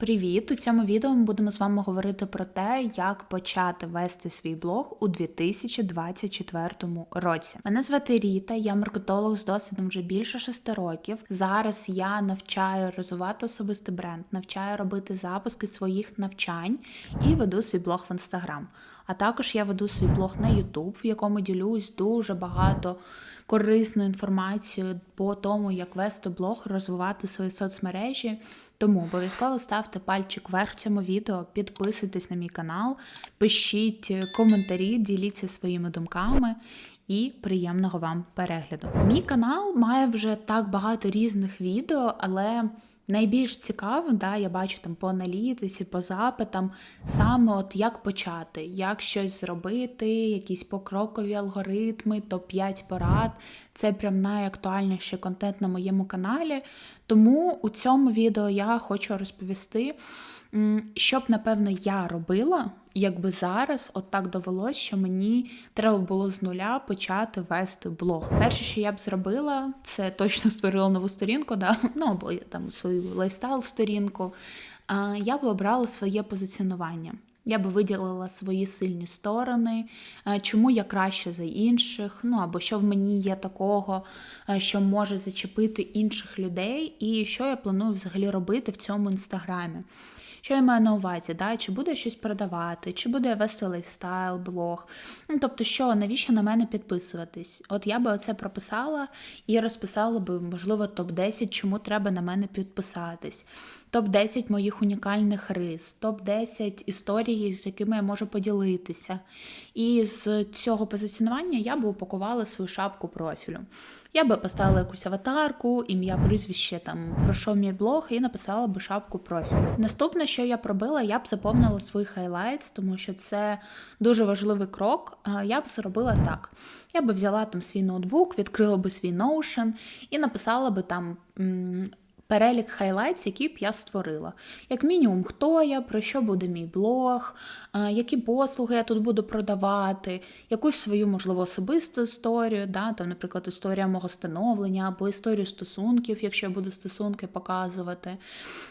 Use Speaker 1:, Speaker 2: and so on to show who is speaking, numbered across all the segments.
Speaker 1: Привіт! У цьому відео ми будемо з вами говорити про те, як почати вести свій блог у 2024 році. Мене звати Ріта, я маркетолог з досвідом вже більше шести років. Зараз я навчаю розвивати особистий бренд, навчаю робити запуски своїх навчань і веду свій блог в інстаграм. А також я веду свій блог на YouTube, в якому ділюсь дуже багато корисної інформації по тому, як вести блог, розвивати свої соцмережі. Тому обов'язково ставте пальчик вверх цьому відео, підписуйтесь на мій канал, пишіть коментарі, діліться своїми думками. І приємного вам перегляду. Мій канал має вже так багато різних відео, але найбільш цікаво, да, я бачу там по аналітиці, по запитам, саме от як почати, як щось зробити, якісь покрокові алгоритми, топ-5 порад. Це прям найактуальніший контент на моєму каналі. Тому у цьому відео я хочу розповісти, що б, напевно, я робила, якби зараз от так довелось, що мені треба було з нуля почати вести блог. Перше, що я б зробила, це точно створила нову сторінку, да? ну або там свою лайфстайл-сторінку. Я б обрала своє позиціонування. Я би виділила свої сильні сторони, чому я краще за інших, ну або що в мені є такого, що може зачепити інших людей, і що я планую взагалі робити в цьому інстаграмі. Що я маю на увазі? Да? Чи буду я щось продавати, чи буду я вести лайфстайл, блог. Ну, Тобто, що, навіщо на мене підписуватись? От я би оце прописала і розписала би, можливо, топ-10, чому треба на мене підписатись. Топ-10 моїх унікальних рис, топ-10 історій, з якими я можу поділитися. І з цього позиціонування я би упакувала свою шапку профілю. Я би поставила якусь аватарку, ім'я, прізвище, там про що мій блог, і написала би шапку профілю. Наступне, що я пробила, я б заповнила свої хайлайтс, тому що це дуже важливий крок. Я б зробила так: я би взяла там свій ноутбук, відкрила би свій Notion і написала би там перелік хайлайтс, які б я створила. Як мінімум, хто я, про що буде мій блог, е, які послуги я тут буду продавати, якусь свою, можливо, особисту історію, да, там, наприклад, історія мого становлення або історію стосунків, якщо я буду стосунки показувати.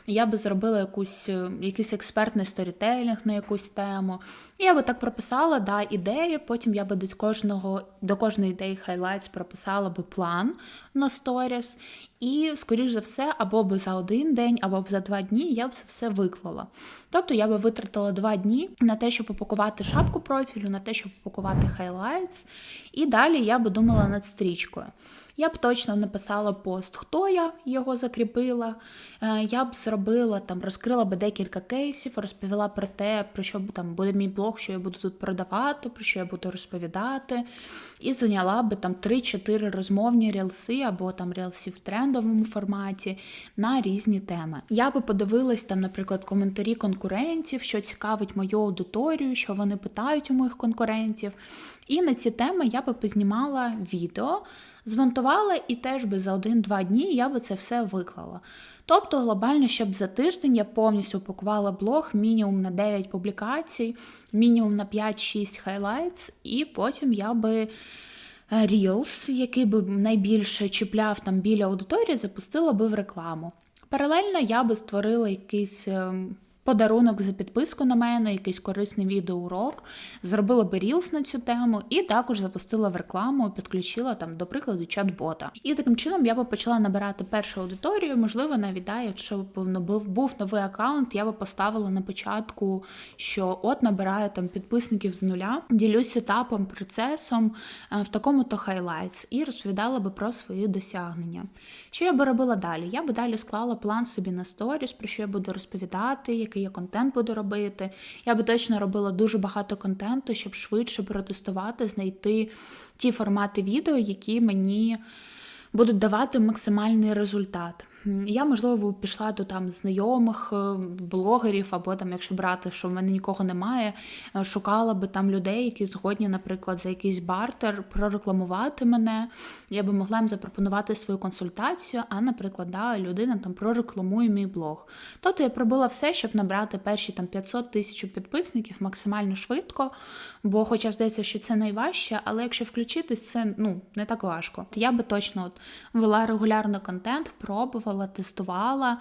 Speaker 1: Я би зробила якусь, е, якийсь експертний сторітелінг на якусь тему. Я би так прописала да, ідеї, потім я би до кожного, до кожної ідеї хайлайтс прописала би план на сторіс. І, скоріш за все, або би за один день, або б за два дні я б це все виклала. Тобто я би витратила два дні на те, щоб упакувати шапку профілю, на те, щоб упакувати хайлайтс, і далі я би думала над стрічкою. Я б точно написала пост, хто я його закріпила. Е, я б зробила там, розкрила б декілька кейсів, розповіла про те, про що там буде мій блог, що я буду тут продавати, про що я буду розповідати. І зайняла би там 3-4 розмовні рілси або там рілси в трендовому форматі на різні теми. Я би подивилась там, наприклад, коментарі конкурентів, що цікавить мою аудиторію, що вони питають у моїх конкурентів. І на ці теми я би познімала відео, змонтувала і теж би за один-два дні я би це все виклала. Тобто, глобально, щоб за тиждень я повністю упакувала блог мінімум на 9 публікацій, мінімум на 5-6 хайлайтс, і потім я би. Reels, який би найбільше чіпляв там біля аудиторії, запустила би в рекламу. Паралельно я би створила якийсь ем, подарунок за підписку на мене, якийсь корисний відеоурок, зробила би рілс на цю тему і також запустила в рекламу, підключила там, до прикладу, чат-бота. І таким чином я би почала набирати першу аудиторію. Можливо, навіть да, якщо б був, був новий аккаунт, я би поставила на початку, що от набираю там підписників з нуля, ділюсь етапом, процесом е, в такому-то хайлайтс і розповідала би про свої досягнення. Що я би робила далі? Я би далі склала план собі на сторіс, про що я буду розповідати, який я контент буду робити. Я би точно робила дуже багато контенту, щоб швидше протестувати, знайти ті формати відео, які мені будуть давати максимальний результат. Я, можливо, пішла до там знайомих е, блогерів, або там, якщо брати, що в мене нікого немає, е, шукала би там людей, які згодні, наприклад, за якийсь бартер прорекламувати мене. Я би могла їм запропонувати свою консультацію, а, наприклад, да, людина там прорекламує мій блог. Тобто я пробила все, щоб набрати перші там 500 тисяч підписників максимально швидко, бо, хоча здається, що це найважче, але якщо включитись, це ну не так важко. Я би точно от вела регулярно контент, пробувала пробувала, тестувала.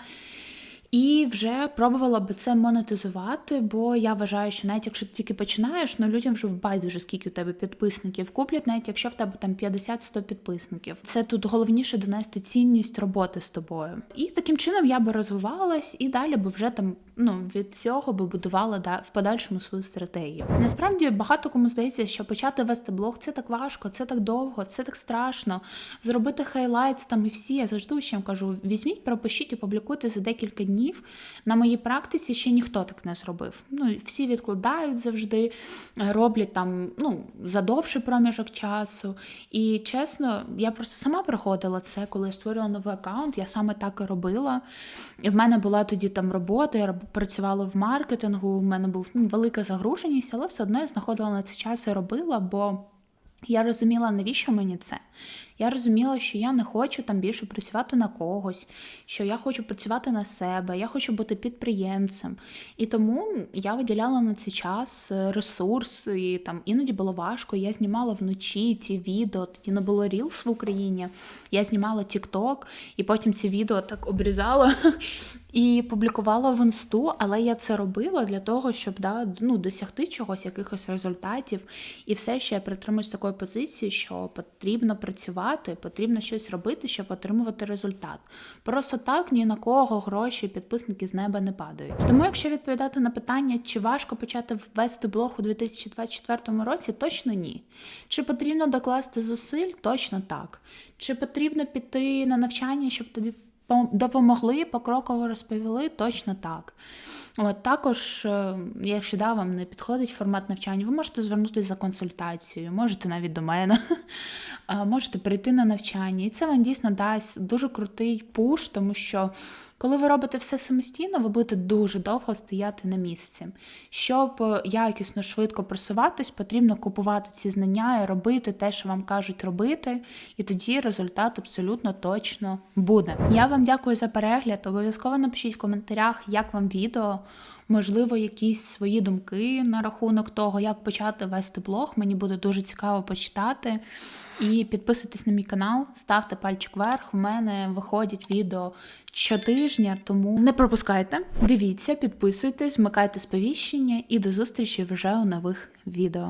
Speaker 1: І вже пробувала би це монетизувати, бо я вважаю, що навіть якщо ти тільки починаєш, ну людям вже байдуже, скільки у тебе підписників куплять, навіть якщо в тебе там 50-100 підписників. Це тут головніше донести цінність роботи з тобою. І таким чином я би розвивалась і далі би вже там ну від цього би будувала да, в подальшому свою стратегію. Насправді багато кому здається, що почати вести блог це так важко, це так довго, це так страшно. Зробити хайлайтс там і всі. Я завжди учням кажу: візьміть, пропишіть і публікуйте за декілька днів. На моїй практиці ще ніхто так не зробив. Ну всі відкладають завжди, роблять там ну за довший проміжок часу. І чесно, я просто сама проходила це, коли я створювала новий аккаунт. Я саме так і робила. І в мене була тоді там робота, я працювала в маркетингу, в мене був ну, велика загруженість, але все одно я знаходила на це час і робила, бо я розуміла, навіщо мені це. Я розуміла, що я не хочу там більше працювати на когось, що я хочу працювати на себе, я хочу бути підприємцем. І тому я виділяла на цей час е, ресурс, і там іноді було важко. Я знімала вночі ці відео, тоді не було Reels в Україні. Я знімала TikTok, і потім ці відео так обрізала і публікувала в інсту, але я це робила для того, щоб да, ну, досягти чогось, якихось результатів. І все ще я притримуюсь такої позиції, що потрібно працювати, потрібно щось робити, щоб отримувати результат. Просто так ні на кого гроші, підписники з неба не падають. Тому, якщо відповідати на питання, чи важко почати ввести блог у 2024 році, точно ні. Чи потрібно докласти зусиль? Точно так. Чи потрібно піти на навчання, щоб тобі пом- допомогли, покроково розповіли, точно так. От також, е, якщо да, вам не підходить формат навчання, ви можете звернутися за консультацією, можете навіть до мене, можете прийти на навчання. І це вам дійсно дасть дуже крутий пуш, тому що коли ви робите все самостійно, ви будете дуже довго стояти на місці. Щоб е, якісно швидко просуватись, потрібно купувати ці знання і робити те, що вам кажуть робити, і тоді результат абсолютно точно буде. Я вам дякую за перегляд. Обов'язково напишіть в коментарях, як вам відео. Можливо, якісь свої думки на рахунок того, як почати вести блог. Мені буде дуже цікаво почитати. І підписуйтесь на мій канал, ставте пальчик вверх. У мене виходять відео щотижня, тому не пропускайте. Дивіться, підписуйтесь, вмикайте сповіщення і до зустрічі вже у нових відео.